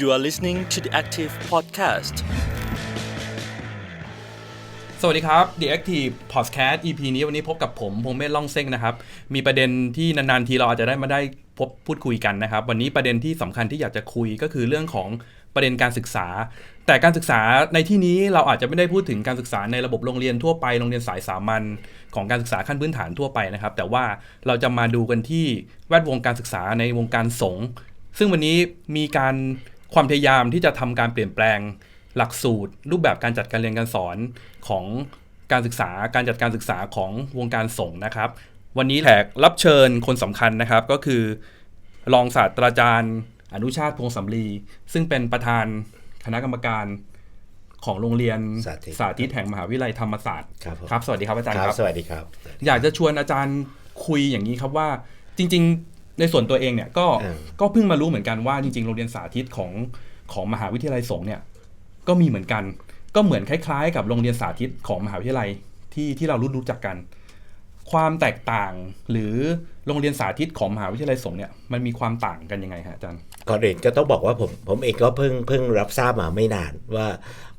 You are listening to the Active Podcast. สวัสดีครับ The Active Podcast EP นี้วันนี้พบกับผมพงเมธล่องเส้งนะครับ มีประเด็นที่นานๆทีเราอาจจะได้มาได้พบพูดคุยกันนะครับ วันนี้ประเด็นที่สำคัญที่อยากจะคุยก็คือเรื่องของประเด็นการศึกษา แต่การศึกษาในที่นี้เราอาจจะไม่ได้พูดถึงการศึกษาในระบบโรงเรียนทั่วไปโรงเรียนสายสามัญของการศึกษาขั้นพื้นฐานทั่วไปนะครับ แต่ว่าเราจะมาดูกันที่แวดวงการศึกษาในวงการสงฆ์ซึ่งวันนี้มีการ ความพยายามที่จะทำการเปลี่ยนแปลงหลักสูตร รูปแบบการจัดการเรียนการสอนของการศึกษาการจัดการศึกษาของวงการสงฆ์นะครับ วันนี้แขกรับเชิญคนสำคัญนะครับก็คือ รองศาสตราจารย์ อนุชาติพงษ์สำลี ซึ่งเป็นประธานคณะกรรมการของโรงเรียนสาธิตสาธิตแห่งมหาวิทยาลัยธรรมศาสตร์ครับผมครับสวัสดีครับอาจารย์คครัรับบสวัสดีครับ อยากจะชวนอาจารย์คุยอย่างนี้ครับว่าจริง ๆ ในส่วนตัวเองเนี่ยก็อืมก็เพิ่งมารู้เหมือนกันว่าจริงๆโรงเรียนสาธิตของของมหาวิทยาลัยสงฆ์เนี่ยก็มีเหมือนกัน ก็เหมือนคล้ายๆ กับโรงเรียนสาธิตของมหาวิทยาลัยที่ที่เรารู้รู้จักกัน ความแตกต่างหรือโรงเรียนสาธิตของมหาวิทยาลัยสงฆ์เนี่ยมันมีความต่างกันยังไงฮะอาจารย์ ก่อนอื่นก็ต้องบอกว่าผมผมเองก็เพิ่งเพิ่งรับทราบมาไม่นานว่า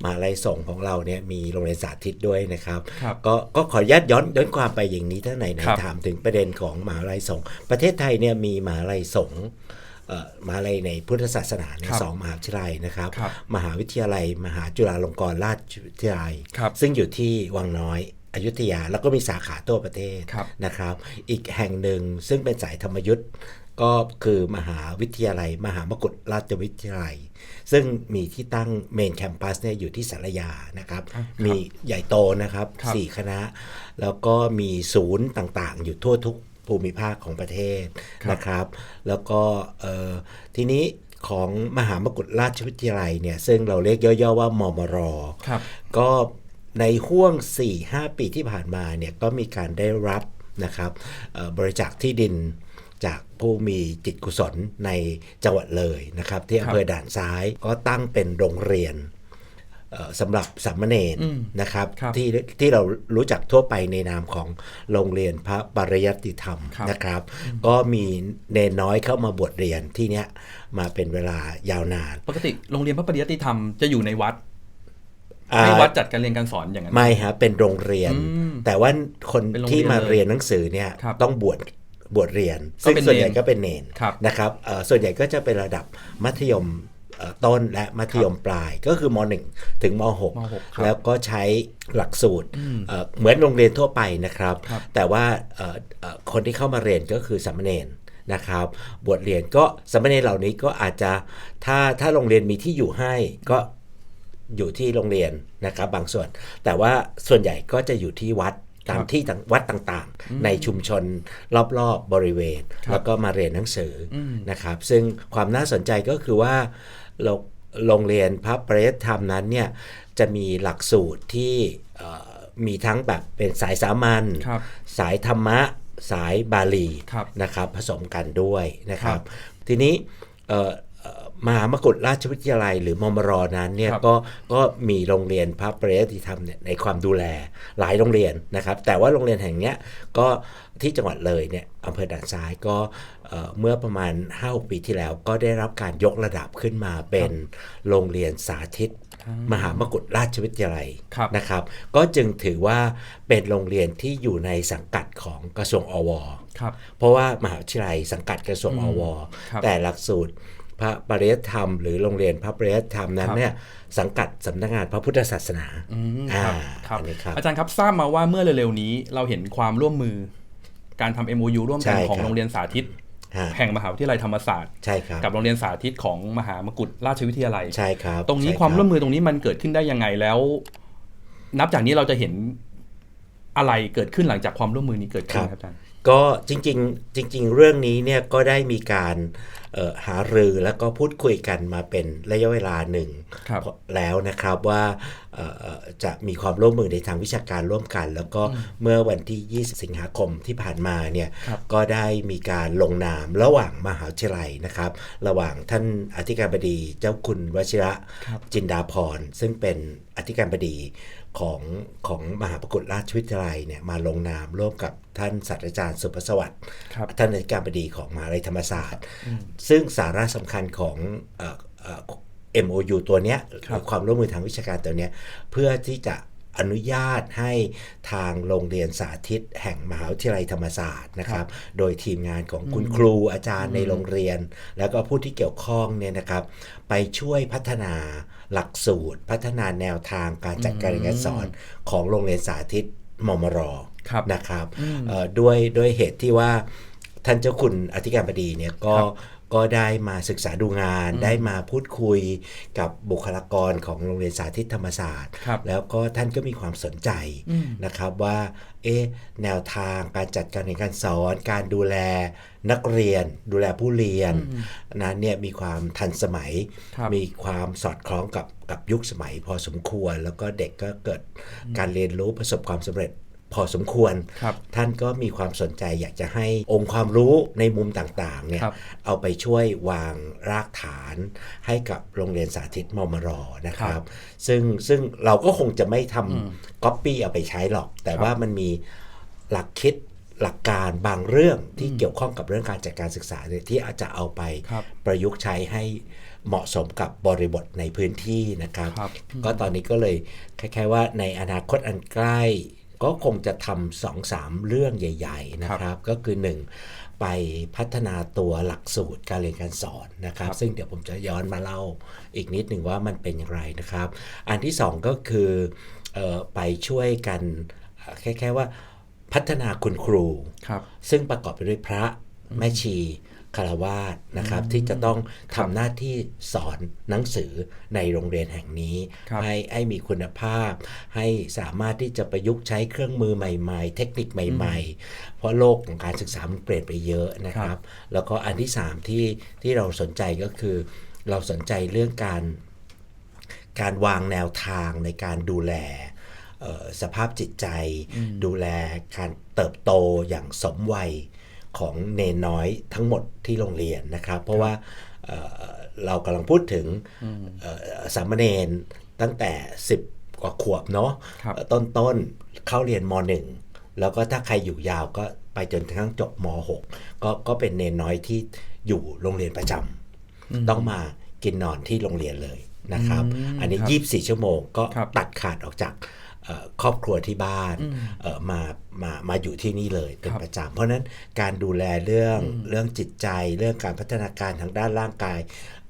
มหาลัยส่งฆ์ของเราเนี่ยมีโรงเรียนสาธิตด้วยนะครับครับก็ก็ขออนุญาตย้อนย้อนความไปอย่างนี้ถ้าไหนไหนครับถามถึงประเด็นของมหาลัยส่งฆ์ประเทศไทยเนี่ยมีมหาลัยส่งฆ์เอ่อมหาลัยในพุทธศาสนาในยครับสองมหาวิทยาลัยนะครับครับมหาวิทยาลัย มหาจุฬาลงกรณราชวิทยาลัยครับซึ่งอยู่ที่วังน้อยอยุธยาแล้วก็มีสาขาทั่วประเทศครับนะครับ อีกแห่งหนึ่งซึ่งเป็นสายธรรมยุทธ์ ก็คือมหาวิทยาลัย มหามกุฏราชวิทยาลัย ซึ่งมีที่ตั้งเมนแคมปัสเนี่ยอยู่ที่สารยานะครับ มีใหญ่โตนะครับครับสี่คณะ แล้วก็มีศูนย์ต่างๆ อยู่ทั่วทุกภูมิภาคของประเทศครับนะครับ แล้วก็เอ่อทีนี้ของมหามกุฏราชวิทยาลัยเนี่ยซึ่งเราเรียกย่อๆว่ามมรครับก็ในห่วง 4-5 ปีที่ผ่านมาเนี่ยก็มีการได้รับนะครับเอ่อบริจาคที่ดิน จากผู้มีจิตกุศลในจังหวัดเลยนะครับ ที่อำเภอด่านซ้ายก็ตั้งเป็นโรงเรียนเอ่อสำหรับสามเณรนะครับครับที่ที่เรารู้จักทั่วไปในนามของโรงเรียนพระปริยัติธรรมครับนะครับ ก็มีเนนน้อยเข้ามาบวชเรียนที่เนี้ยมาเป็นเวลายาวนาน ปกติโรงเรียนพระปริยัติธรรมจะอยู่ในวัดอ่าให้วัดจัดการเรียนการสอนอย่างนั้นไม่ฮะเป็นโรงเรียนอืมแต่ว่าคนเป็นโรงเรียนที่มาเลยเรียนหนังสือเนี่ยครับต้องบวช บวชเรียนก็ซึ่งเป็นส่วนใหญ่เนนก็เป็นเนนครับนะครับเอ่อส่วนใหญ่ก็จะเป็นระดับมัธยมเอ่อต้นและมัธยมปลายก็คือม .1 ถึงมมหกครับ .6 แล้วก็ใช้หลักสูตรเอ่อเหมือนโรงเรียนทั่วไปนะครับครับแต่ว่าเอ่อเอ่อคนที่เข้ามาเรียนก็คือสามเณรนะครับบวชเรียนก็สามเณรเหล่านี้ก็อาจจะถ้าถ้าโรงเรียนมีที่อยู่ให้ก็อยู่ที่โรงเรียนนะครับบางส่วน แต่ว่าส่วนใหญ่ก็จะอยู่ที่วัด ตามที่ต่างวัดต่างๆ ในชุมชนรอบๆบบริเวณ แล้วก็มาเรียนหนังสืออนะครับ ซึ่งความน่าสนใจก็คือว่าโรงโรงเรียนพระปริยติธรรมนั้นเนี่ยจะมีหลักสูตรที่เอ่อมีทั้งแบบเป็นสายสามัญครับสายธรรมะ สายบาลีครับนะครับผสมกันด้วยนะครับครับทีนี้เอ่อเอ่อ มหามกุฏราชวิทยาลัย หรือมมรนั้นเนี่ยครับก็ก็มีโรงเรียนพระปริยติธรรมเนี่ยในความดูแลหลายโรงเรียนนะครับ แต่ว่าโรงเรียนแห่งเนี้ยก็ที่จังหวัดเลยเนี่ยอำเภอด่านซ้ายก็เอ่อเมื่อประมาณ5-6ปีที่แล้ว ก็ได้รับการยกระดับขึ้นมาเป็นโรงเรียนสาธิตมหามกุฏราชวิทยาลัยครับนะครับ ก็จึงถือว่าเป็นโรงเรียนที่อยู่ในสังกัดของกระทรวงอวครับเพราะว่ามหาวิทยาลัยสังกัดกระทรวงอวครับแต่หลักสูตร พระปริยัติธรรมหรือโรงเรียนพระปริยัติธรรมนั้นครับเนี่ยสังกัดสำนักงานพระพุทธศาสนาอืมอ่าครับครับอันนี้ครับอาจารย์ครับทราบมาว่าเมื่อเร็วๆนี้เราเห็นความร่วมมือการทำ MOU ร่วมกันใช่ของครับโรงเรียนสาธิตฮะแห่งมหาวิทยาลัยธรรมศาสตร์ใช่ครับกับโรงเรียนสาธิตของมหามกุฏราชวิทยาลัยใช่ครับตรงนี้ใช่ความบร่วมมือตรงนี้มันเกิดขึ้นได้ยังไงแล้ว นับจากนี้เราจะเห็นอะไรเกิดขึ้นหลังจากความร่วมมือนี้เกิดขึ้นครับอาจารย์ ก็จริงๆจริง ๆ เรื่องนี้เนี่ยก็ได้มีการเอ่อหารือแล้วก็พูดคุยกันมาเป็นระยะเวลาหนึ่งครับแล้วนะครับว่าเอ่อเอ่อจะมีความร่วมมือในทางวิชาการร่วมกัน แล้วก็เมื่อวันที่ 20 สิงหาคมที่ผ่านมาเนี่ยครับก็ได้มีการลงนามระหว่างมหาวิทยาลัยนะครับ ระหว่างท่านอธิการบดีเจ้าคุณวชิระครับจินดาพรซึ่งเป็นอธิการบดี ของของมหาปรากฏราชวิทยาลัยเนี่ยมาลงนามร่วมกับท่านศาสตราจารย์สุภสวัสดิ์ครับท่านอธิการบดีของมหาวิทยาลัยธรรมศาสตร์ ซึ่งสาระสำคัญของเอ่อเอ่อ MOU ตัวเนี้ยครับความร่วมมือทางวิชาการตัวเนี้ยเพื่อที่จะ อนุญาตให้ทางโรงเรียนสาธิตแห่งมหาวิทยาลัยธรรมศาสตร์นะครับ โดยทีมงานของคุณครูอาจารย์ในโรงเรียน แล้วก็ผู้ที่เกี่ยวข้องเนี่ยนะครับ ไปช่วยพัฒนาหลักสูตร พัฒนาแนวทางการจัดการเรียนการสอนของโรงเรียนสาธิตมมรครับนะครับเอ่อด้วยด้วยเหตุที่ว่าท่านเจ้าคุณอธิการบดีเนี่ยก็ครับ ก็ได้มาศึกษาดูงาน ได้มาพูดคุยกับบุคลากรของโรงเรียนสาธิตธรรมศาสตร์ครับแล้วก็ท่านก็มีความสนใจนะครับว่าเอ๊ะแนวทางการจัดการเรียนการสอน การดูแลนักเรียน ดูแลผู้เรียนนั้นเนี่ยมีความทันสมัยครับมีความสอดคล้องกับกับยุคสมัยพอสมควร แล้วก็เด็กก็เกิดการเรียนรู้ประสบความสำเร็จ พอสมควรครับท่านก็มีความสนใจอยากจะให้องค์ความรู้ในมุมต่างๆเนี่ยครับเอาไปช่วยวางรากฐานให้กับโรงเรียนสาธิตมมรนะคครัรับบซึ่งซึ่งเราก็คงจะไม่ทำก๊อปปี้เอาไปใช้หรอก แต่ครับว่ามันมีหลักคิดหลักการบางเรื่องที่เกี่ยวข้องกับเรื่องการจัดการศึกษาเนี่ยที่อาจจะเอาไปครับประยุกต์ใช้ให้เหมาะสมกับบริบทในพื้นที่นะครับครับก็ตอนนี้ก็เลยคล้ายๆว่าในอนาคตอันใกล้ ก็คงจะทำสองสามเรื่องใหญ่ ๆ นะครับ ก็คือ1ไปพัฒนาตัวหลักสูตรการเรียนการสอนนะครับ ซึ่งเดี๋ยวผมจะย้อนมาเล่าอีกนิดหนึ่งว่ามันเป็นอย่างไรนะครับ อันที่สองก็คือเออไปช่วยกันเอ่อแค่ๆว่าพัฒนาคุณครูครับซึ่งประกอบไปด้วยพระแม่ชี คารวาสนะครับที่จะต้องทำหน้าที่สอนหนังสือในโรงเรียนแห่งนี้ครับให้ให้มีคุณภาพ ให้สามารถที่จะประยุกต์ใช้เครื่องมือใหม่ๆ เทคนิคใหม่ๆ เพราะโลกของการศึกษามันเปลี่ยนไปเยอะนะคครัรับบแล้วก็อันที่สามที่ที่เราสนใจก็คือ เราสนใจเรื่องการ การวางแนวทางในการดูแลเอ่อสภาพจิตใจ ดูแลการเติบโตอย่างสมวัย ของเนนน้อยทั้งหมดที่โรงเรียนนะครับ เพราะว่าเอ่อเรากำลังพูดถึงเอ่อสามเณรตั้งแต่ 10 กว่าขวบเนาะครับต้นต้นๆเข้าเรียนม .1 แล้วก็ถ้าใครอยู่ยาวก็ไปจนกระทั่งจบม .6 ก็ก็เป็นเนนน้อยที่อยู่โรงเรียนประจำต้องมากินนอนที่โรงเรียนเลยนะครับอืมอันนี้ครับ24 ชั่วโมงก็ครับตัดขาดออกจากเอ่อ ครอบครัวที่บ้านเอ่อมามามาอยู่ที่นี่เลยเป็นครับประจำเพราะฉะนั้นการดูแลเรื่องเรื่องจิตใจเรื่องการพัฒนาการทางด้านร่างกาย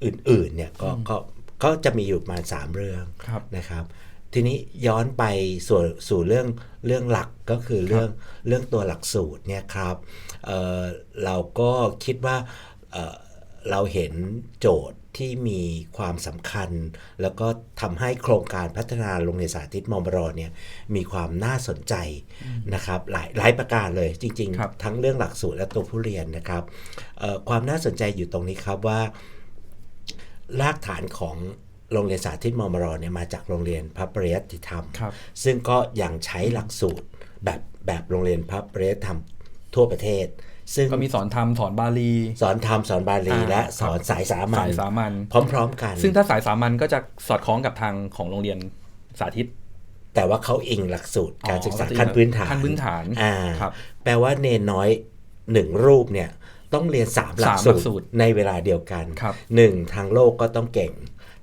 อื่นๆเนี่ยก็ก็ก็จะมีอยู่ประมาณ3เรื่องครับนะครับ ทีนี้ย้อนไปสู่สู่เรื่องเรื่องหลักก็คือเรื่องเรื่องตัวหลักสูตรเนี่ยครับเอ่อเราก็คิดว่าเอ่อเราเห็นโจทย์ ที่มีความสำคัญ แล้วก็ทำให้โครงการพัฒนาโรงเรียนสาธิตมมรเนี่ยมีความน่าสนใจนะครับหลายหลายประการเลยจริงครับๆทั้งเรื่องหลักสูตรและตัวผู้เรียนนะครับเอ่อความน่าสนใจอยู่ตรงนี้ครับว่ารากฐานของโรงเรียนสาธิตมมรเนี่ยมาจากโรงเรียนพระปริยัติธรรมครับซึ่งก็ยังใช้หลักสูตรแบบแบบโรงเรียนพระปริยัติธรรมทั่วประเทศ ซึ่งก็มีสอนธรรมสอนบาลี สอนธรรมสอนบาลีอ่าและครับสอนสายสามัสาญยสามัญพร้อม ๆ กัน ซึ่งถ้าสายสามัญก็จะสอดคล้องกับทางของโรงเรียนสาธิต แต่ว่าเขาอิงหลักสูตรการศึกษาอ๋อขั้นพื้นฐานขั้นพื้นฐานอ่าครับแปลว่าเนนน้อยหนึ่งรูปเนี่ยต้องเรียนสามหลักสามหลักสูสูตตรรในเวลาเดียวกันครับหนึ่งทางโลกก็ต้องเก่ง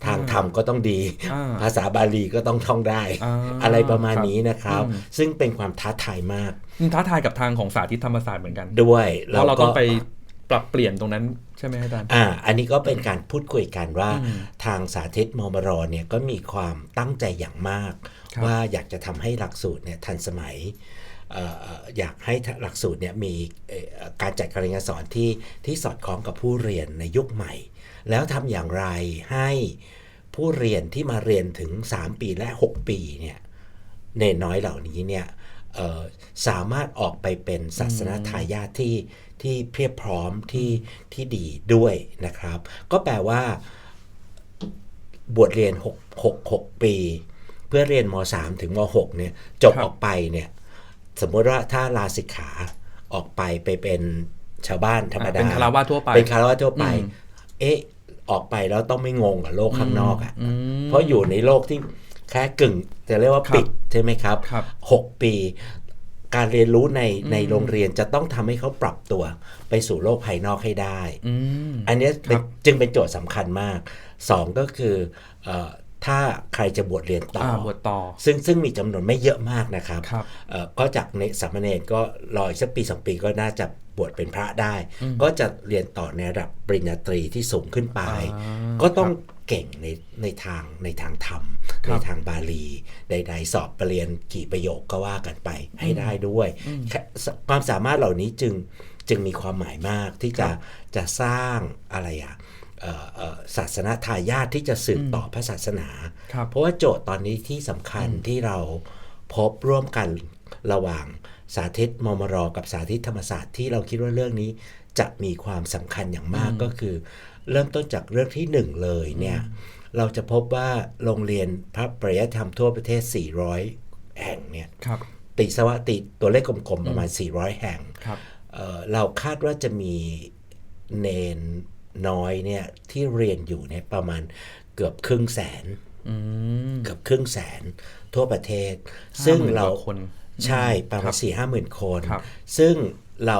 ทางธรรมก็ต้องดีอ่าภาษาบาลีก็ต้องท่องได้อ่าอะไรประมาณครับนี้นะครับอืมซึ่งเป็นความท้าทายมากนี่ ท้าทายกับทางของสาธิตธรรมศาสตร์เหมือนกัน ด้วยเพราะเราก็ต้องไปปรับเปลี่ยนตรงนั้นใช่ไหมอาจารย์อ่า อันนี้ก็เป็นการพูดคุยกันว่าอืมทางสาธิตมมรเนี่ยก็มีความตั้งใจอย่างมากครับว่าอยากจะทำให้หลักสูตรเนี่ยทันสมัยเอ่ออยากให้หลักสูตรเนี่ยมีเอ่อการจัดการเรียนการสอนที่ที่สอดคล้องกับผู้เรียนในยุคใหม่ แล้วทำอย่างไรให้ผู้เรียนที่มาเรียนถึง 3 ปีและ 6 ปีเนี่ยเนนน้อยเหล่านี้เนี่ยเอ่อ สามารถออกไปเป็นศาสนทายาทที่ที่เพียบพร้อมที่ที่ดีด้วยนะครับ ก็แปลว่า บวชเรียน 6 6 6 ปี เพื่อเรียนม 3 ถึงม 6 เนี่ยจบครับออกไปเนี่ยสมมติว่าถ้าลาสิกขาออกไปไปเป็นชาวบ้านธรรมดา เป็นคารวะทั่วไป เป็นคารวะทั่วไปอืมเอ๊ะ ออกไปแล้วต้องไม่งงกับโลกข้างนอกอะ่ะอืมเพราะอยู่ในโลกที่ แค่กึ่งจะเรียกว่าครับปิดใช่ไหมครับครับหกปี การเรียนรู้ในในโรงเรียนจะต้องทำให้เขาปรับตัวไปสู่โลกภายนอกให้ได้อืมอันเนี้ยเป็นครับจึงเป็นโจทย์สำคัญมากสองก็คือเออถ้าใครจะบวชเรียนต่ออ่าอบวชต่อ ซึ่งซึ่งมีจำนวนไม่เยอะมากนะครับครับเอ่อก็จากในสามเณรก็รออีกสักปีสองปีก็น่าจะบวชเป็นพระได้ ก็จะเรียนต่อในระดับปริญญาตรีที่สูงขึ้นไปอ่าก็ต้อง เก่งในในทางในทางธรรมครัในบทางบาลีใดๆสอบประเรียนกี่ประโยคก็ว่ากันไปให้ได้ด้วยแค่ความสามารถเหล่านี้จึงจึงมีความหมายมากที่จะจะสร้างอะไรอะเอ่อเอ่อศาสนทายาทที่จะสืบต่อพระศาสนาครับเพราะว่าโจทย์ตอนนี้ที่สำคัญที่เราพบร่วมกันระหว่างสาธิตมมรกับสาธิตธรรมศาสตร์ที่เราคิดว่าเรื่องนี้จะมีความสำคัญอย่างมากก็คือ เริ่มต้นจากเรื่องที่หนึ่งเลยเนี่ยเราจะพบว่าโรงเรียนพระปริยธรรมทั่วประเทศ 400 แห่งเนี่ยครับติสวะติตัวเลขกลมๆประมาณ 400 แห่งครับเอ่อเราคาดว่าจะมีเนนน้อยเนี่ยที่เรียนอยู่เนี่ยประมาณเกือบครึ่งแสนอืมเกือบครึ่งแสนทั่วประเทศ ซึ่ง50,000เรากว่าคนใช่ประครัมาณบสี่ห้าหมื่นคนครับซึ่งเรา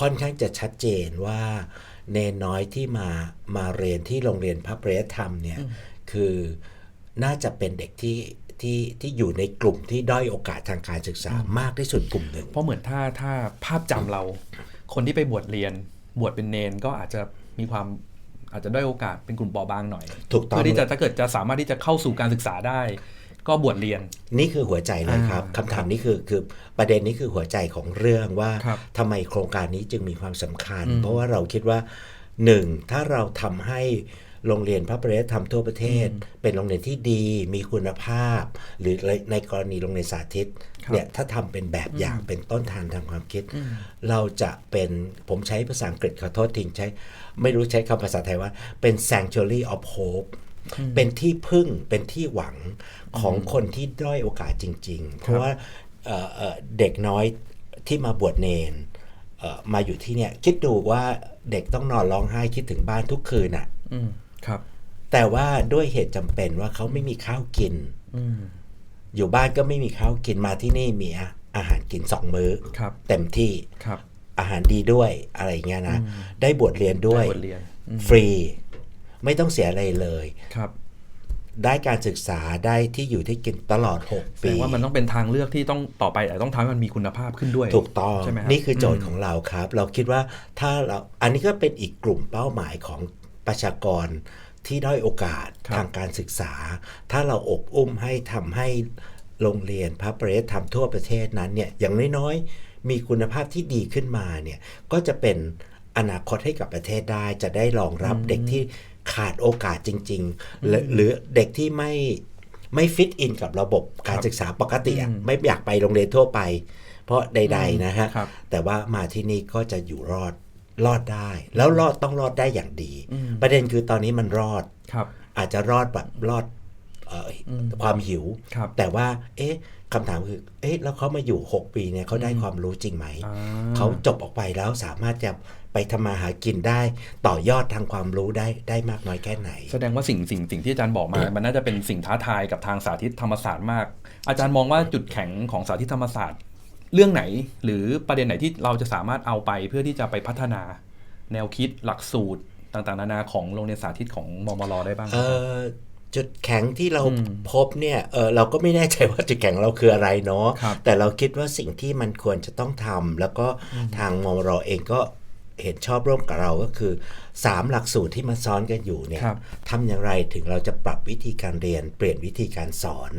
ค่อนข้างจะชัดเจนว่า เนนน้อยที่มามาเรียนที่โรงเรียนพระปริยธรรมเนี่ยคือน่าจะเป็นเด็กที่ที่ที่อยู่ในกลุ่มที่ด้อยโอกาสทางการศึกษามากที่สุดกลุ่มหนึ่งเพราะเหมือนถ้าถ้าภาพจำเรา คนที่ไปบวชเรียน บวชเป็นเนนก็อาจจะมีความอาจจะได้อยโอกาสเป็นกลุ่มเปราะบางหน่อย ถูกต้องเพื่อที่จะถ้าเกิดจะสามารถที่จะเข้าสู่การศึกษาได้ ก็บวชเรียน นี่คือหัวใจเลยครับอ่าคำถามนี้คือคือประเด็นนี้คือหัวใจของเรื่องว่าครับทำไมโครงการนี้จึงมีความสำคัญ เพราะว่าเราคิดว่าหนึ่งถ้าเราทำให้โรงเรียนพระปริยธรรมทั่วประเทศ เป็นโรงเรียนที่ดีมีคุณภาพ หรือในกรณีโรงเรียนสาธิตครับเนี่ยถ้าทำเป็นแบบอย่างเป็นต้นทางทางความคิด เราจะเป็นผมใช้ภาษาอังกฤษขอโทษทิ้งใช้ ไม่รู้ใช้คำภาษาไทยว่าเป็น sanctuary of hope เป็นที่พึ่งเป็นที่หวังของคนที่ด้อยโอกาสจริง ๆ เพราะว่าเอ่อเอ่อเด็กน้อยที่มาบวชเนนเอ่อมาอยู่ที่เนี่ยคิดดูว่าเด็กต้องนอนร้องไห้คิดถึงบ้านทุกคืนอะ่ะอืมครับ แต่ว่าด้วยเหตุจำเป็นว่าเขาไม่มีข้าวกินอืมอยู่บ้านก็ไม่มีข้าวกินมาที่นี่มีอาอาหารกินสองมื้อครับเต็มที่ครับอาหารดีด้วยอะไรอย่างเงี้ยนะ ได้บวชเรียนด้วยได้บทเรียนอืมฟรี ไม่ต้องเสียอะไรเลยครับ ได้การศึกษาได้ที่อยู่ที่กินตลอด6แสปีดงว่ามันต้องเป็นทางเลือกที่ต้องต่อไปแต่ต้องทำให้มันมีคุณภาพขึ้นด้วย ถูกต้องใช่ไหมครับนี่คือโจทย์ของเราครับ เราคิดว่าถ้าเราอันนี้ก็เป็นอีกกลุ่มเป้าหมายของประชากรที่ด้อยโอกาสครับทางการศึกษา ถ้าเราอบอุ้มให้ทำให้โรงเรียนพระปริยธรรมทั่วประเทศนั้นเนี่ยอย่างน้อยๆ มีคุณภาพที่ดีขึ้นมาเนี่ยก็จะเป็นอนาคตให้กับประเทศได้จะได้รองรับเด็กที่ ขาดโอกาสจริงๆหรือหรือเด็กที่ไม่ไม่ฟิตอินกับระบบการศึกษาปกติอะไม่อยากไปโรงเรียนทั่วไป เพราะใด ๆ นะฮะครับแต่ว่ามาที่นี่ก็จะอยู่รอดรอดได้ แล้วรอดต้องรอดได้อย่างดี ประเด็นคือตอนนี้มันรอดครับอาจจะรอดแบบรอดเอ่ออความหิวครับแต่ว่า เอ๊ะคำถามคือ เอ๊ะ แล้วเขามาอยู่ 6 ปีเนี่ยเขาได้ความรู้จริงไหมอ่าเขาจบออกไปแล้วสามารถจะ ไปทำมาหากินได้ ต่อยอดทางความรู้ได้ได้มากน้อยแค่ไหน แสดงว่าสิ่งสิ่งสิ่งที่อาจารย์บอกมา มันน่าจะเป็นสิ่งท้าทายกับทางสาธิตธรรมศาสตร์มาก อาจารย์มองว่าจุดแข็งของสาธิตธรรมศาสตร์ เรื่องไหน หรือประเด็นไหนที่เราจะสามารถเอาไปเพื่อที่จะไปพัฒนา แนวคิดหลักสูตรต่างๆนานาของโรงเรียนสาธิตของมมรได้บ้างคเอรับอจุดแข็งที่เราพบเนี่ยเออเราก็ไม่แน่ใจว่าจุดแข็งเราคืออะไรเนาะ ครับแต่เราคิดว่าสิ่งที่มันควรจะต้องทำแล้วก็ทางมมรเองก็ เห็นชอบร่วมกับเราก็คือ 3 หลักสูตรที่มาซ้อนกันอยู่เนี่ยครับทำอย่างไรถึงเราจะปรับวิธีการเรียน เปลี่ยนวิธีการสอน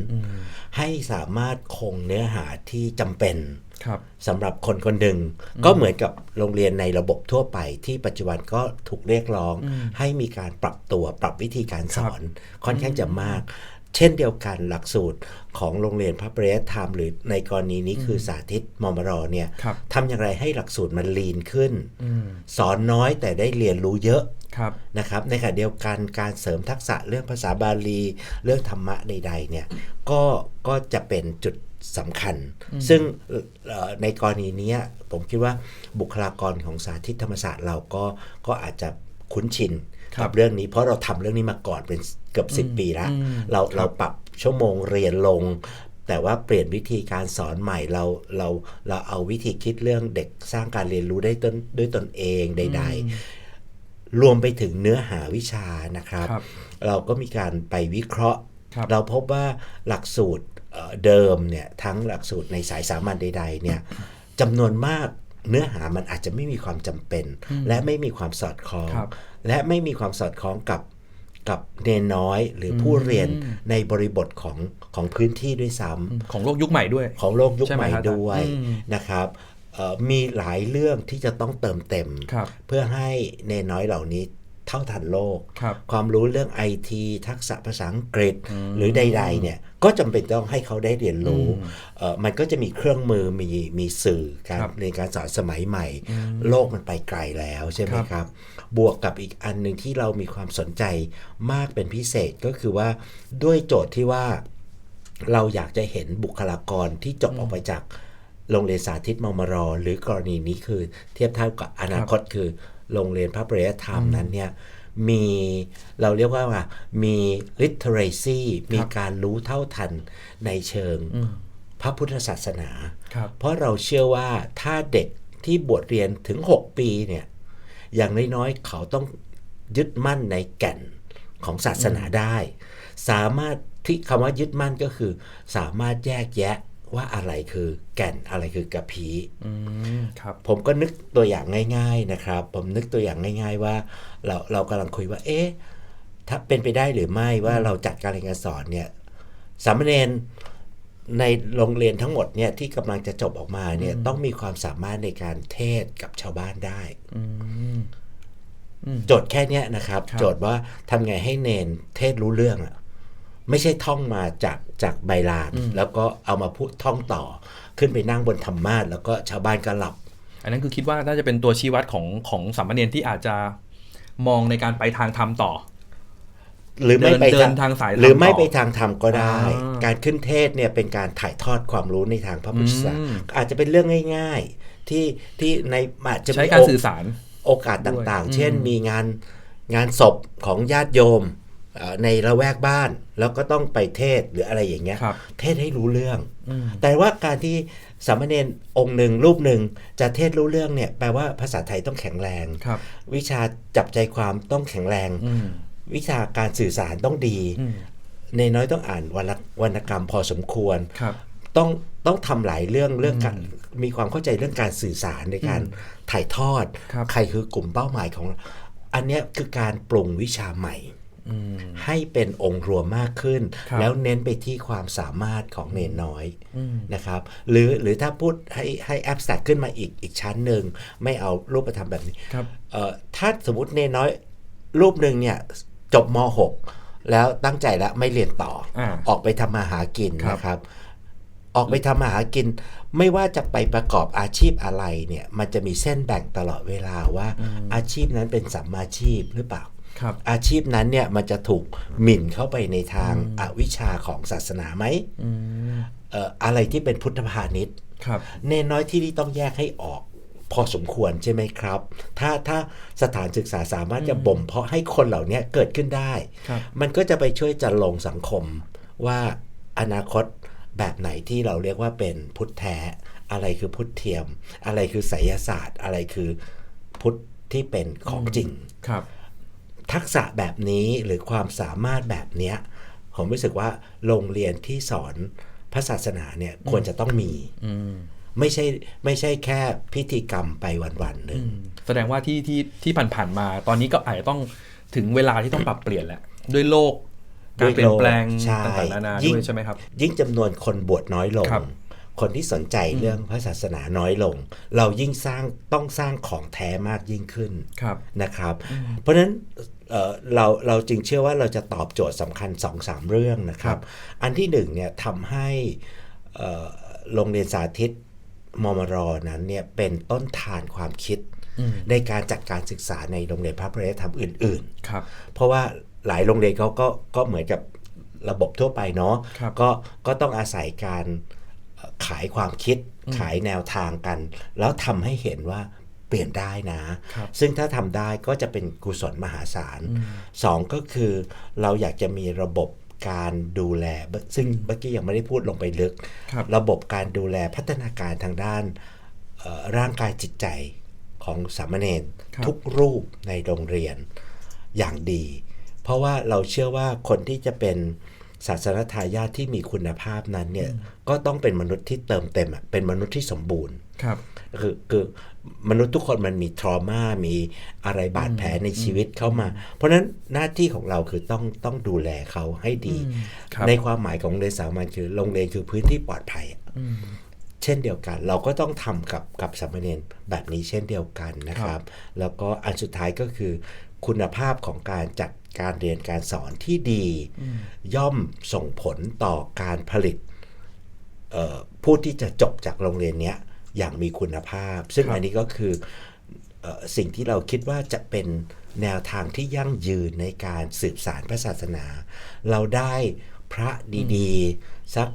ให้สามารถคงเนื้อหาที่จำเป็นครับสำหรับคนคนหนึ่งก็เหมือนกับโรงเรียนในระบบทั่วไป ที่ปัจจุบันก็ถูกเรียกร้อง ให้มีการปรับตัวปรับวิธีการสอนค่อนข้างจะมาก เช่นเดียวกันหลักสูตรของโรงเรียนพระปริยธรรมหรือในกรณีนี้คือสาธิตมมรเนี่ยครับทำอย่างไรให้หลักสูตรมันลีนขึ้น สอนน้อยแต่ได้เรียนรู้เยอะครับนะครับในขณะเดียวกันการเสริมทักษะเรื่องภาษาบาลี เรื่องธรรมะใดๆเนี่ยก็ก็จะเป็นจุดสำคัญ ซึ่งเอ่อในกรณีเนี้ยผมคิดว่าบุคลากรของสาธิตธรรมศาสตร์เราก็ก็อาจจะคุ้นชินครั กับเรื่องนี้เพราะเราทำเรื่องนี้มาก่อนเป็นเกือบ 10 ปีแล้วเราเราปรับชั่วโมงเรียนลง แต่ว่าเปลี่ยนวิธีการสอนใหม่เราเราเราเอาวิธีคิดเรื่องเด็กสร้างการเรียนรู้ได้ต้นด้วยตนเองใด ๆ รวมไปถึงเนื้อหาวิชานะครับครับเราก็มีการไปวิเคราะห์ครับเราพบว่าหลักสูตรเอ่อเดิมเนี่ยทั้งหลักสูตรในสายสามัญใด ๆ เนี่ยจำนวนมากเนื้อหามันอาจจะไม่มีความจำเป็น และไม่มีความสอดคล้องครับ และไม่มีความสอดคล้องกับกับเนนน้อยหรือผู้เรียนในบริบทของของพื้นที่ด้วยซ้ำของโลกยุคใหม่ด้วย ของโลกยุคใช่ไหใหมม่ครับด้วยอืมนะครับเอ่อมีหลายเรื่องที่จะต้องเติมเต็มครับเพื่อให้เนนน้อยเหล่านี้ เท่าทันโลกครับความรู้เรื่องไอทีทักษะภาษาอังกฤษหรือใดๆเนี่ยก็จำเป็นต้องให้เขาได้เรียนรู้เอ่อมันก็จะมีเครื่องมือมีมีสื่อการครับในการสอนสมัยใหม่ โลกมันไปไกลแล้วใช่ไหมครับครับ บวกกับอีกอันหนึ่งที่เรามีความสนใจมากเป็นพิเศษก็คือว่าด้วยโจทย์ที่ว่าเราอยากจะเห็นบุคลากรที่จบออกไปจากโรงเรียนสาธิตมมรหรือกรณีนี้คือเทียบเท่ากับอนาคตคือ โรงเรียนพระปริยธรรมนั้นเนี่ยมีเราเรียกว่าว่ามี literacy มีการรู้เท่าทันในเชิงพระพุทธศาสนาครับเพราะเราเชื่อว่าถ้าเด็กที่บวชเรียนถึง 6 ปีเนี่ยอย่างน้อยๆเขาต้องยึดมั่นในแก่นของศาสนาได้ สามารถที่คำว่ายึดมั่นก็คือ สามารถแยกแยะ ว่าอะไรคือแก่นอะไรคือกระพีอืมครับผมก็นึกตัวอย่างง่าย ๆนะครับ ผมนึกตัวอย่างง่าย ๆ ว่าเราเรากำลังคุยว่า เอ๊ะถ้าเป็นไปได้หรือไม่ว่าเราจัดการเรียนการสอนเนี่ยสามเณรในโรงเรียนทั้งหมดเนี่ยที่กำลังจะจบออกมาเนี่ยต้องมีความสามารถในการเทศกับชาวบ้านได้อืมโจทย์แค่เนี้ยนะครับครับ โจทย์ว่าทำไงให้เนนเทศรู้เรื่องอะ ไม่ใช่ท่องมาจากจากใบลาน แล้วก็เอามาพูดท่องต่อ ขึ้นไปนั่งบนธรรมาสน์แล้วก็ชาวบ้านก็หลับ อันนั้นคือคิดว่าน่าจะเป็นตัวชี้วัดของของสามเณรที่อาจจะมองในการไปทางธรรมต่อ หรือไม่ไปเดินทางสายธรรมหรือไม่ต่อไปทางธรรมก็ได้อ่าการขึ้นเทศเนี่ยเป็นการถ่ายทอดความรู้ในทางพระพุทธศาสอืมนาอาจจะเป็นเรื่องง่าย ๆ ที่ที่ในอาจจะมีใช้การโอสื่อสารโอกาสต่างด้วยๆเช่นมีงานงานศพของญาติโยมเอ่อ ในละแวกบ้าน แล้วก็ต้องไปเทศหรืออะไรอย่างเงี้ยครับเทศให้รู้เรื่อง แต่ว่าการที่สามเณรองค์หนึ่งรูปหนึ่งจะเทศรู้เรื่องเนี่ยแปลว่าภาษาไทยต้องแข็งแรงครับวิชาจับใจความต้องแข็งแรงอืมวิชาการสื่อสารต้องดีอืมในน้อยต้องอ่านวรรณวรรณกรรมพอสมควรครับต้องต้องทำหลายเรื่องเรื่องการมีความเข้าใจเรื่องการสื่อสารในการถ่ายทอดครับใครคือกลุ่มเป้าหมายของ อันเนี้ยคือการปรุงวิชาใหม่ ให้เป็นองค์รวมมากขึ้นครับแล้วเน้นไปที่ความสามารถของเนนน้อยนะครับ หรือหรือถ้าพูดให้ให้แอบสแตกขึ้นมาอีกอีกชั้นหนึ่ง ไม่เอารูปธรรมแบบนี้ครับเอ่อถ้าสมมติเนนน้อยรูปหนึ่งเนี่ยจบม .6 แล้วตั้งใจแล้วไม่เรียนต่ออาออกไปทำมาหากินครับนะครับออกไปทำมาหากิน ไม่ว่าจะไปประกอบอาชีพอะไรเนี่ย มันจะมีเส้นแบ่งตลอดเวลาว่าอาชีพนั้นเป็นสัมมาชีพหรือเปล่าครับ อาชีพนั้นเนี่ยมันจะถูกหมิ่นเข้าไปในทางอวิชชาของศาสนาไหมเอ่ออะไรที่เป็นพุทธพาณิชย์ครับเนนน้อยที่นี่ต้องแยกให้ออกพอสมควรใช่ไหมครับ ถ้าถ้าสถานศึกษาสามารถจะบ่มเพาะให้คนเหล่านี้เกิดขึ้นได้ครับมันก็จะไปช่วยจันลงสังคมว่าอนาคตแบบไหนที่เราเรียกว่าเป็นพุทธแท้ อะไรคือพุทธเทียม อะไรคือไสยศาสตร์ อะไรคือพุทธที่เป็นของจริงครับ ทักษะแบบนี้หรือความสามารถแบบเนี้ยผมรู้สึกว่าโรงเรียนที่สอนพระศาสนาเนี่ยควรจะต้องมีอืมไม่ใช่ไม่ใช่แค่พิธีกรรมไปวันๆหนึ่งแสดงว่าที่ที่ที่ผ่านๆมา ตอนนี้ก็อาจจะต้องถึงเวลาที่ต้องปรับเปลี่ยนแล้ว ด้วยโลกการเปลี่ยนแปลงใช่ต่างๆนานายิ่งด้วยใช่ไหมครับ ยิ่งจำนวนคนบวชน้อยลงครับคนที่สนใจเรื่องพระศาสนาน้อยลง เรายิ่งสร้างต้องสร้างของแท้มากยิ่งขึ้นครับนะครับ เพราะฉะนั้น เอ่อเราเราจึงเชื่อว่าเราจะตอบโจทย์สำคัญ2อสามเรื่องนะครับ อันที่หนึ่งเนี่ยทำให้เอ่อโรงเรียนสาธิตมมรนั้นเนี่ยเป็นต้นทานความคิดในการจัดการศึกษาในโรงเรียนพระปริยธรรมอื่นๆครับเพราะว่าหลายโรงเรียนเขาก็ก็เหมือนกับระบบทั่วไปเนาะครับก็ก็ต้องอาศัยการเอ่อขายความคิดขายแนวทางกัน แล้วทำให้เห็นว่า เปลี่ยนได้นะครับซึ่งถ้าทำได้ก็จะเป็นกุศลมหาศาลสองก็คือเราอยากจะมีระบบการดูแล ซึ่งเมื่อกี้ยังไม่ได้พูดลงไปลึกครับระบบการดูแลพัฒนาการทางด้านเอ่อร่างกายจิตใจของสามเณรครับทุกรูปในโรงเรียนอย่างดี เพราะว่าเราเชื่อว่าคนที่จะเป็นศาสนทายาทที่มีคุณภาพนั้นเนี่ยก็ต้องเป็นมนุษย์ที่เติมเต็มอะเป็นมนุษย์ที่สมบูรณ์ครับคือคือ มนุษย์ทุกคนมันมีทรมามีอะไรบาดแผลในชีวิตเข้ามา เพราะฉะนั้นหน้าที่ของเราคือต้องต้องดูแลเขาให้ดีครับในความหมายของโรงเรียนสามัญคือโรงเรียนคือพื้นที่ปลอดภัยอะเช่นเดียวกัน เราก็ต้องทำกับกับสามเณรแบบนี้เช่นเดียวกันนะครับ แล้วก็อันสุดท้ายก็คือ คุณภาพของการจัดการเรียนการสอนที่ดี ย่อมส่งผลต่อการผลิตเอ่อผู้ที่จะจบจากโรงเรียนเนี้ย อย่างมีคุณภาพ ซึ่งครับอันนี้ก็คือเออสิ่งที่เราคิดว่าจะเป็นแนวทางที่ยั่งยืนในการสืบสารพระศาสนา เราได้พระดีๆ สัก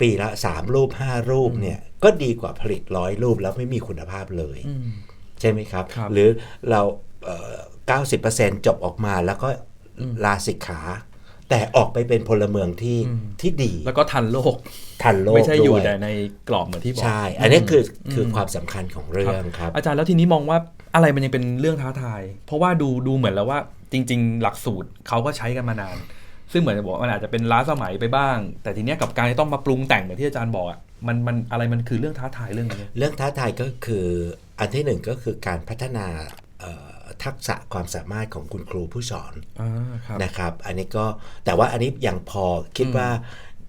ปีละสามรูปห้ารูปเนี่ยก็ดีกว่าผลิตร้อยรูปแล้วไม่มีคุณภาพเลย ใช่ไหมครับครับหรือเราเก้าสิบเปอร์เซ็นจบออกมาแล้วก็ลาสิกขา แต่ออกไปเป็นพลเมืองที่ที่ดี แล้วก็ทันโลก ทันโลกไม่ใช่อยู่ด้วยแต่ในกรอบเหมือนที่บอก ใช่ อันนี้คืออคือความสำคัญของเรื่องครับ อาจารย์แล้วทีนี้มองว่าอะไรมันยังเป็นเรื่องท้าทาย เพราะว่าดูดูเหมือนแล้วว่าจริง ๆ หลักสูตรเขาก็ใช้กันมานาน ซึ่งเหมือนจะบอกว่ามันอาจจะเป็นล้าสมัยไปบ้าง แต่ทีเนี้ยกับการที่ต้องมาปรุงแต่งเหมือนที่อาจารย์บอกอะมันมันอะไรมันคือเรื่องท้าทายเรื่องนี้ เรื่องท้าทายก็คืออันที่หนึ่งก็คือการพัฒนาเอ่อ ทักษะความสามารถของคุณครูผู้สอนอ่าครับนะครับ อันนี้ก็แต่ว่าอันนี้ยังพอคิดว่า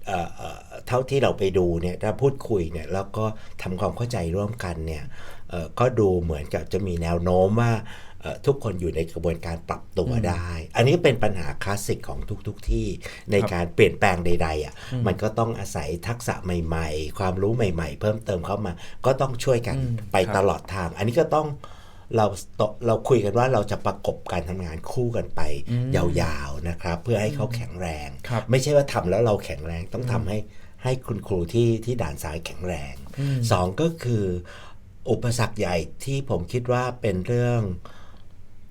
เอ่อเอ่อเท่าที่เราไปดูเนี่ยถ้าพูดคุยเนี่ยแล้วก็ทำความเข้าใจร่วมกันเนี่ยเอ่อก็ดูเหมือนกับจะมีแนวโน้มว่าเอ่อทุกคนอยู่ในกระบวนการปรับตัวได้ อันนี้เป็นปัญหาคลาสสิกของทุกๆทที่ในการเปลี่ยนแปลงใดๆอะ มันก็ต้องอาศัยทักษะใหม่ ๆ ความรู้ใหม่ ๆ เพิ่มเติมเข้ามา ก็ต้องช่วยกันอืมไปครับตลอดทาง อันนี้ก็ต้อง เราเราคุยกันว่าเราจะประกบการทำงานคู่กันไปยาวๆนะครับ เพื่อให้เขาแข็งแรงครับไม่ใช่ว่าทำแล้วเราแข็งแรงต้องทำให้ให้คุณครูที่ที่ด่านซ้ายแข็งแรงสองก็คืออุปสรรคใหญ่ที่ผมคิดว่าเป็นเรื่อง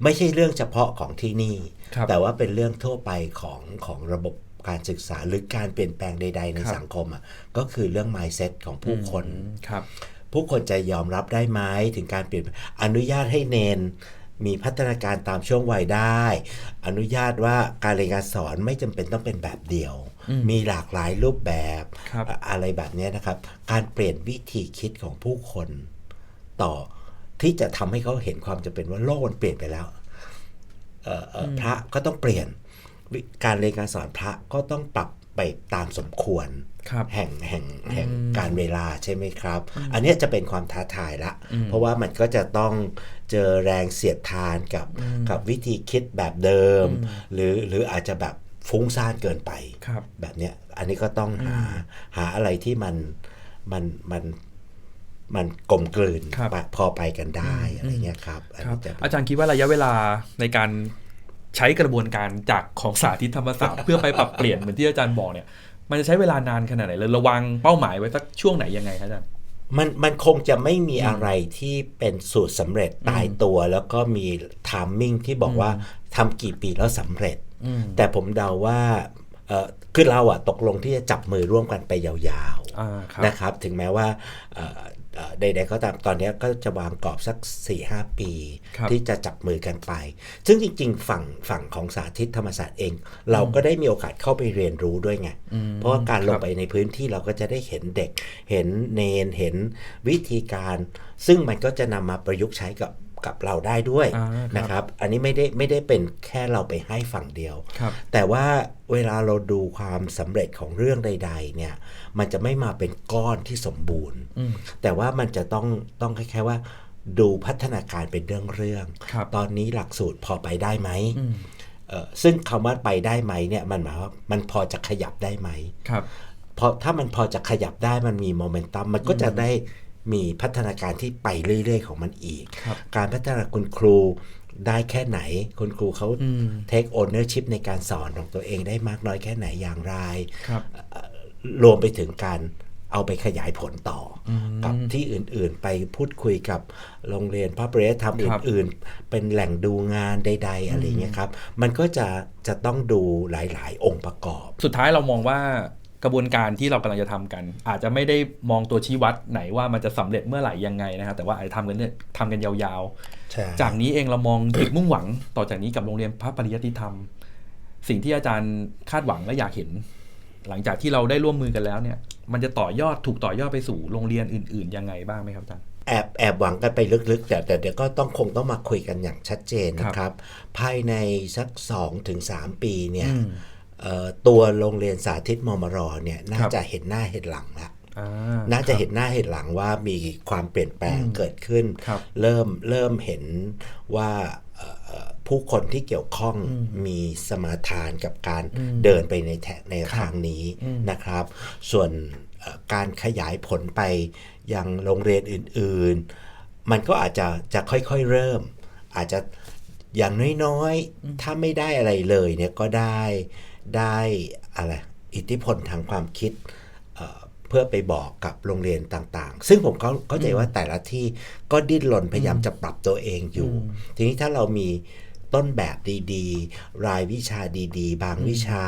ไม่ใช่เรื่องเฉพาะของที่นี่ครับแต่ว่าเป็นเรื่องทั่วไปของของระบบการศึกษาหรือการเปลี่ยนแปลงใด ๆ ในครับสังคมอะก็คือเรื่อง mindset ของผู้คนครับ ผู้คนจะยอมรับได้ไหมถึงการเปลี่ยนอนุญาตให้เนนมีพัฒนาการตามช่วงวัยได้ อนุญาตว่าการเรียนการสอนไม่จำเป็นต้องเป็นแบบเดียว มีหลากหลายรูปแบบครับอะอะไรแบบเนี้ยนะครับ การเปลี่ยนวิธีคิดของผู้คน ต่อที่จะทำให้เขาเห็นความจำเป็นว่าโลกมันเปลี่ยนไปแล้วเอ่อเอ่ออพระก็ต้องเปลี่ยนวิการเรียนการสอนพระก็ต้องปรับไปตามสมควรครับ แห่งแห่งแห่งการเวลาใช่ไหมครับ อันเนี้ยจะเป็นความท้าทายละ เพราะว่ามันก็จะต้องเจอแรงเสียดทานกับกับวิธีคิดแบบเดิม หรือหรืออาจจะแบบฟุ้งซ่านเกินไปครับแบบเนี้ยอันนี้ก็ต้องหาหาอะไรที่มันมันมันมันกลมกลืนครับปะพอไปกันได้อะไรเงี้ยครับอันครับนี้จะเป็นอาจารย์คิดว่าระยะเวลาในการใช้กระบวนการจากของสาธิตธรรมศาสตร์เพื่อไปปรับเปลี่ยนเหมือนที่อาจารย์บอกเนี่ย มันจะใช้เวลานานขนาดไหนเลยระวังเป้าหมายไว้สักช่วงไหนยังไงครับอาจารย์มันมันคงจะไม่มีอะไรที่เป็นสูตรสำเร็จตายตัว แล้วก็มีทามมิ่งที่บอกว่าทำกี่ปีแล้วสำเร็จ แต่ผมเดาว่าเออคือเราอะตกลงที่จะจับมือร่วมกันไปยาวอ่าครับๆนะครับ ถึงแม้ว่าเอ่อเอ่อ ใดๆก็ตามตอนนี้ก็จะวางกรอบสัก 4-5 ปีครับที่จะจับมือกันไป ซึ่งจริง ๆ ฝั่งฝั่งของสาธิตธรรมศาสตร์เอง เราก็ได้มีโอกาสเข้าไปเรียนรู้ด้วยไง เพราะว่าการลงไปในพื้นที่เราก็จะได้เห็นเด็ก เห็นเนน เห็นวิธีการ ซึ่งมันก็จะนำมาประยุกต์ใช้กับ กับเราได้ด้วยอ่าครับนะครับ อันนี้ไม่ได้ไม่ได้เป็นแค่เราไปให้ฝั่งเดียวครับแต่ว่าเวลาเราดูความสำเร็จของเรื่องใด ๆ เนี่ย มันจะไม่มาเป็นก้อนที่สมบูรณ์ แต่ว่ามันจะต้องต้องคล้ายๆว่า ดูพัฒนาการเป็นเรื่องเรื่องๆครับตอนนี้หลักสูตรพอไปได้ไหมเอ่อซึ่งคำว่าไปได้ไหมเนี่ยมันหมายว่ามันพอจะขยับได้ไหมครับเพราะถ้ามันพอจะขยับได้มันมีโมเมนตัมมันก็จะได้ มีพัฒนาการที่ไปเรื่อย ๆ ของมันอีกครับการพัฒนาคุณครูได้แค่ไหน คุณครูเขา take ownership ในการสอนของตัวเองได้มากน้อยแค่ไหนอย่างไรครับรวมไปถึงการเอาไปขยายผลต่ออกับที่อื่นๆ ไปพูดคุยกับโรงเรียนพระปริยธรรมครับอื่นๆ เป็นแหล่งดูงานใดๆอะไรเงี้ยครับ มันก็จะจะต้องดูหลายๆ องค์ประกอบ สุดท้ายเรามองว่า กระบวนการที่เรากำลังจะทำกัน อาจจะไม่ได้มองตัวชี้วัดไหนว่ามันจะสำเร็จเมื่อไหร่ยังไงนะครับแต่ว่าอาจจะทำกันเนี่ยทำกันยาวๆใช่จากนี้เองเรามองจุดมุ่งหวัง ต่อจากนี้กับโรงเรียนพระปริยติธรรม สิ่งที่อาจารย์คาดหวังและอยากเห็น หลังจากที่เราได้ร่วมมือกันแล้วเนี่ย มันจะต่อยอดถูกต่อยอดไปสู่โรงเรียนอื่น ๆ ยังไงบ้างไหมครับอาจารย์แอบแอบหวังกันไปลึกๆ แต่แต่เดี๋ยวก็ต้องคงต้องมาคุยกันอย่างชัดเจนนะครับ ภายในสัก2-3ถึง3ปีเนี่ยอืมเอ่อ ตัวโรงเรียนสาธิตมมรเนี่ยน่าครับจะเห็นหน้าเห็นหลังแล้วอ่น่าจะเห็นหน้าเห็นหลังว่ามีความเปลี่ยนแปลงเกิดขึ้นครับเริ่มเริ่มเห็นว่าเอ่อเอ่อผู้คนที่เกี่ยวข้องมีสมาทานกับการเดินไปในแทในทางนี้นะครับ ส่วนเอ่อการขยายผลไปยังโรงเรียนอื่น ๆ มันก็อาจจะจะค่อยๆเริ่ม อาจจะอย่างน้อยๆ ถ้าไม่ได้อะไรเลยเนี่ยก็ได้ ได้อะไรอิทธิพลทางความคิดเอ่อเพื่อไปบอกกับโรงเรียนต่างๆ ซึ่งผมเข้าเข้าใจว่าแต่ละที่ก็ดิ้นรนพยายามจะปรับตัวเองอยู่ ทีนี้ถ้าเรามีต้นแบบดีๆ รายวิชาดีๆ บางวิชา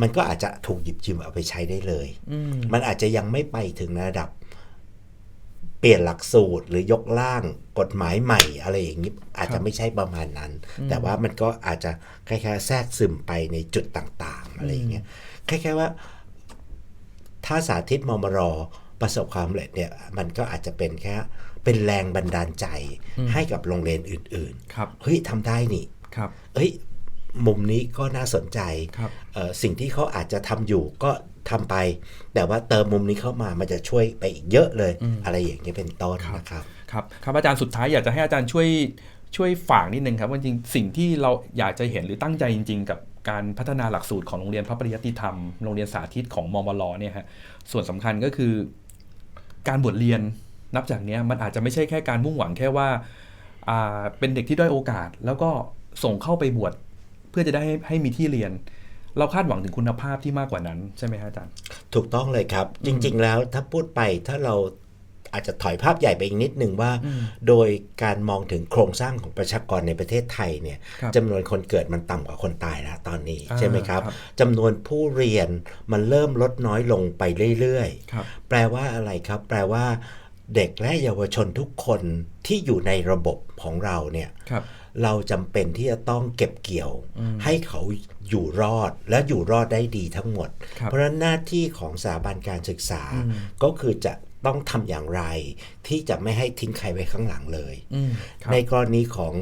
มันก็อาจจะถูกหยิบยืมเอาไปใช้ได้เลย มันอาจจะยังไม่ไปถึงระดับ เปลี่ยนหลักสูตรหรือยกร่างกฎหมายใหม่อะไรอย่างนี้อาจจะไม่ใช่ประมาณนั้น แต่ว่ามันก็อาจจะคล้ายๆแทรกซึมไปในจุดต่างๆ อะไรอย่างเงี้ยคล้ายๆว่า ถ้าสาธิตมมรประสบความสำเร็จเนี่ยมันก็อาจจะเป็นแค่เป็นแรงบันดาลใจให้กับโรงเรียนอื่นครับๆเฮ้ยทำได้นี่ครับเอ้ยมุมนี้ก็น่าสนใจครับเอ่อสิ่งที่เขาอาจจะทำอยู่ก็ ทำไป แต่ว่าเติมมุมนี้เข้ามามันจะช่วยไปอีกเยอะเลย อะไรอย่างนี้ยเป็นต้นนะครับครับครับอาจารย์สุดท้ายอยากจะให้อาจารย์ช่วยช่วยฝากนิดนึงครับว่าจริงสิ่งที่เราอยากจะเห็นหรือตั้งใจจริง ๆ กับการพัฒนาหลักสูตรของโรงเรียนพระปริยติธรรมโรงเรียนสาธิตของมมลเนี่ยฮะส่วนสำคัญก็คือ การบวชเรียนนับจากเนี้ยมันอาจจะไม่ใช่แค่การมุ่งหวังแค่ว่าอ่าเป็นเด็กที่ด้อยโอกาส แล้วก็ส่งเข้าไปบวชเพื่อจะได้ให้ให้มีที่เรียน เราคาดหวังถึงคุณภาพที่มากกว่านั้นใช่ไหมฮะอาจารย์ ถูกต้องเลยครับ จริง ๆ แล้วถ้าพูดไปถ้าเราอาจจะถอยภาพใหญ่ไปอีกนิดหนึ่งว่า โดยการมองถึงโครงสร้างของประชากรในประเทศไทยเนี่ยครับจำนวนคนเกิดมันต่ำกว่าคนตายแล้วตอนนี้อ่าใช่ไหมครับครับจำนวนผู้เรียนมันเริ่มลดน้อยลงไปเรื่อยๆครับแปลว่าอะไรครับ แปลว่า เด็กและเยาวชนทุกคนที่อยู่ในระบบของเราเนี่ยครับ เราจำเป็นที่จะต้องเก็บเกี่ยว ให้เขาอยู่รอดและอยู่รอดได้ดีทั้งหมดครับเพราะฉะนั้นหน้าที่ของสถาบันการศึกษาก็คือจะต้องทำอย่างไร ที่จะไม่ให้ทิ้งใครไว้ข้างหลังเลยอืมครับในกรณีของ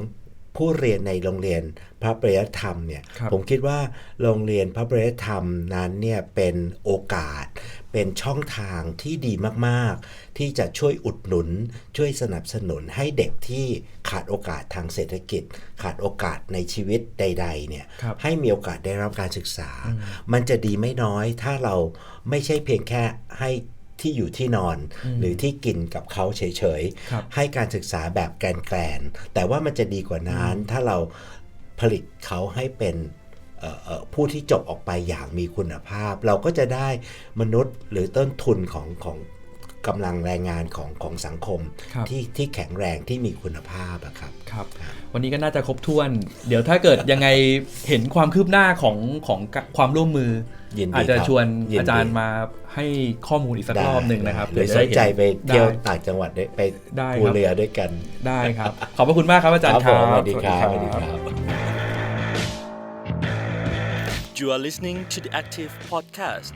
ผู้เรียนในโรงเรียนพระปริยธรรมเนี่ยครับผมคิดว่าโรงเรียนพระปริยธรรมนั้นเนี่ยเป็นโอกาส เป็นช่องทางที่ดีมากๆ ที่จะช่วยอุดหนุน ช่วยสนับสนุนให้เด็กที่ขาดโอกาสทางเศรษฐกิจ ขาดโอกาสในชีวิตใดๆเนี่ยครับให้มีโอกาสได้รับการศึกษา มันจะดีไม่น้อยถ้าเราไม่ใช่เพียงแค่ให้ ที่อยู่ที่นอน หรือที่กินกับเขาเฉยครับๆให้การศึกษาแบบแกลนๆแต่ว่ามันจะดีกว่านั้นถ้าเราผลิตเขาให้เป็นเอ่อเอ่อผู้ที่จบออกไปอย่างมีคุณภาพ เราก็จะได้มนุษย์หรือต้นทุนของของกำลังแรงงานของของสังคมครับที่ที่แข็งแรงที่มีคุณภาพอะครับครับ วันนี้ก็น่าจะครบถ้วน เดี๋ยวถ้าเกิดยังไงเห็นความคืบหน้าของของความร่วมมือ ยินดีอาจจะครับชวนยินดีอาจารย์มาให้ข้อมูลอีกสักรอบหนึ่งนะครับหรือเดี๋ยวสจะนได้ใจเห็นไปเที่ยวได้ต่างจังหวัดได้ไปได้ครับภูเรือด้วยกัน ได้ครับ ขอบพระคุณมากครับอาจารย์คผรับมสวัสดีครับสวัสดีครับ You are listening to the Active Podcast.